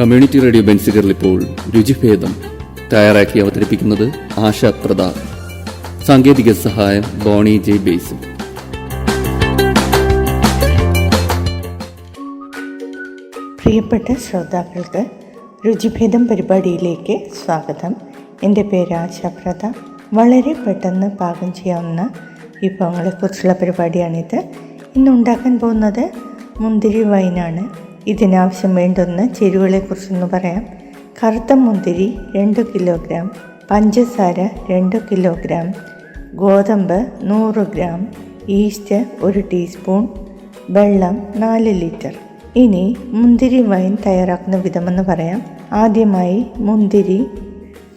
Community radio ബെൻസിഗറിൽ ഇപ്പോൾ രുചിഭേദം തയ്യാറാക്കി അവതരിപ്പിക്കുന്നത് ആശ പ്രതാപ് സാങ്കേതിക സഹായം ബോണി ജെ ബേസ് പ്രിയപ്പെട്ട ശ്രോതാക്കൾക്ക് രുചിഭേദം പരിപാടിയിലേക്ക് സ്വാഗതം. എന്റെ പേര് ആശാപ്രത വളരെ പെട്ടെന്ന് പാകം ചെയ്യാവുന്ന വിഭവങ്ങളെക്കുറിച്ചുള്ള പരിപാടിയാണിത്. ഇന്ന് ഉണ്ടാക്കാൻ പോകുന്നത് മുന്തിരി വൈനാണ്. ഇതിനാവശ്യം വേണ്ടുന്ന ചേരുവകളെക്കുറിച്ചൊന്ന് പറയാം. കറുത്ത മുന്തിരി രണ്ട് കിലോഗ്രാം പഞ്ചസാര രണ്ട് കിലോഗ്രാം ഗോതമ്പ് നൂറ് ഗ്രാം ഈസ്റ്റ് ഒരു ടീസ്പൂൺ വെള്ളം നാല് ലിറ്റർ. ഇനി മുന്തിരി വൈൻ തയ്യാറാക്കുന്ന വിധമെന്ന് പറയാം. ആദ്യമായി മുന്തിരി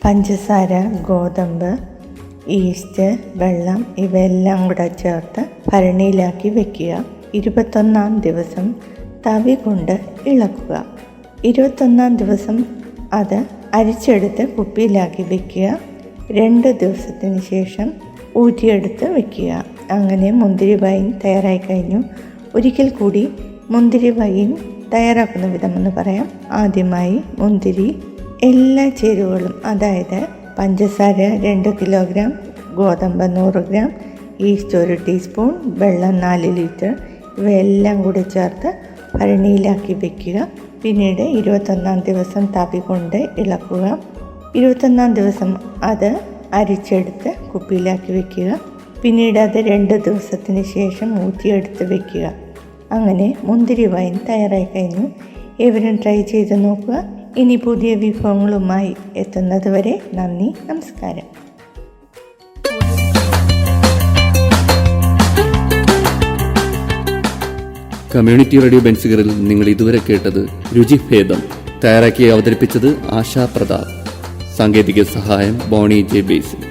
പഞ്ചസാര ഗോതമ്പ് ഈസ്റ്റ് വെള്ളം ഇവയെല്ലാം കൂടെ ചേർത്ത് ഭരണിയിലാക്കി വയ്ക്കുക ഇരുപത്തൊന്നാം ദിവസം തവി കൊണ്ട് ഇളക്കുക. ഇരുപത്തൊന്നാം ദിവസം അത് അരിച്ചെടുത്ത് കുപ്പിയിലാക്കി വയ്ക്കുക രണ്ട് ദിവസത്തിന് ശേഷം ഊറ്റിയെടുത്ത് വയ്ക്കുക അങ്ങനെ മുന്തിരി വൈൻ തയ്യാറായി കഴിഞ്ഞു. ഒരിക്കൽ കൂടി മുന്തിരി വൈൻ തയ്യാറാക്കുന്ന വിധമെന്ന് പറയാം. ആദ്യമായി മുന്തിരി എല്ലാ ചേരുവകളും അതായത് പഞ്ചസാര രണ്ട് കിലോഗ്രാം ഗോതമ്പ് നൂറ് ഗ്രാം ഈസ്റ്റ് ഒരു ടീസ്പൂൺ വെള്ളം നാല് ലിറ്റർ ഇവയെല്ലാം കൂടി ചേർത്ത് ഭരണിയിലാക്കി വയ്ക്കുക പിന്നീട് ഇരുപത്തൊന്നാം ദിവസം തവി കൊണ്ട് ഇളക്കുക. ഇരുപത്തൊന്നാം ദിവസം അത് അരിച്ചെടുത്ത് കുപ്പിയിലാക്കി വയ്ക്കുക പിന്നീട് അത് രണ്ട് ദിവസത്തിന് ശേഷം ഊറ്റിയെടുത്ത് വയ്ക്കുക അങ്ങനെ മുന്തിരി വൈൻ തയ്യാറായി കഴിഞ്ഞു. ഏവരും ട്രൈ ചെയ്ത് നോക്കുക. ഇനി പുതിയ വിഭവങ്ങളുമായി എത്തുന്നതുവരെ നന്ദി നമസ്കാരം. കമ്മ്യൂണിറ്റി റേഡിയോ ബെൻസുകറിൽ നിങ്ങൾ ഇതുവരെ കേട്ടത് രുചിഭേദം തയ്യാറാക്കി അവതരിപ്പിച്ചത് ആശാ പ്രതാപ്. സാങ്കേതിക സഹായം ബോണി ജെ ബേസിൽ